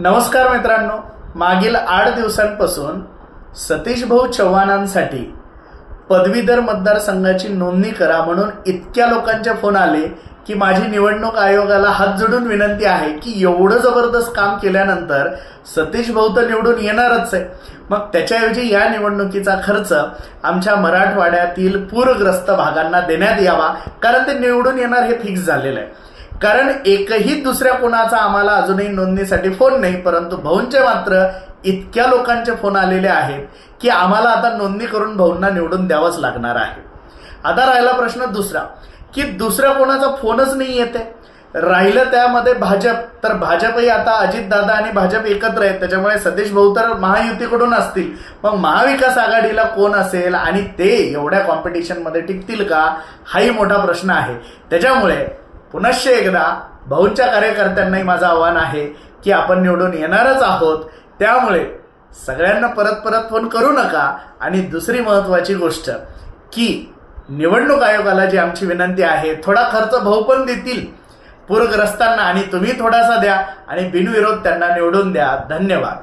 नमस्कार मित्रांनो. मागील आठ दिवसांपासून सतीश भाऊ चव्हाणांसाठी पदवीधर मतदारसंघाची नोंदणी करा म्हणून इतक्या लोकांचे फोन आले की माझी निवडणूक आयोगाला हात जोडून विनंती आहे की एवढं जबरदस्त काम केल्यानंतर सतीश भाऊ तर निवडून येणारच आहे. मग त्याच्याऐवजी या निवडणुकीचा खर्च आमच्या मराठवाड्यातील पूरग्रस्त भागांना देण्यात यावा कारण ते निवडून येणार हे फिक्स झालेलं आहे. कारण एकही दुसऱ्या कोणाचा आम्हाला अजूनही नोंदणीसाठी फोन नाही परंतु भाऊंचे मात्र इतक्या लोकांचे फोन आलेले आहेत की आम्हाला आता नोंदणी करून भाऊंना निवडून द्यावंच लागणार आहे. आता राहिला प्रश्न दुसरा की दुसऱ्या कोणाचा फोनच नाही येते. राहिलं त्यामध्ये भाजप तर भाजपही आता अजितदादा आणि भाजप एकत्र आहेत त्याच्यामुळे सतीश भाऊ तर महायुतीकडून असतील. मग महाविकास आघाडीला कोण असेल आणि ते एवढ्या कॉम्पिटिशनमध्ये टिकतील का? हाही मोठा प्रश्न आहे. त्याच्यामुळे पुनश्च एकदा भाऊंच्या कार्यकर्त्यांनाही माझं आव्हान आहे की आपण निवडून येणारच आहोत. त्यामुळे सगळ्यांना परत परत फोन करू नका. आणि दुसरी महत्त्वाची गोष्ट की निवडणूक आयोगाला जी आमची विनंती आहे थोडा खर्च भाऊ पण देतील. पूरग्रस्तांना आणि तुम्ही थोडासा द्या आणि बिनविरोध त्यांना निवडून द्या. धन्यवाद.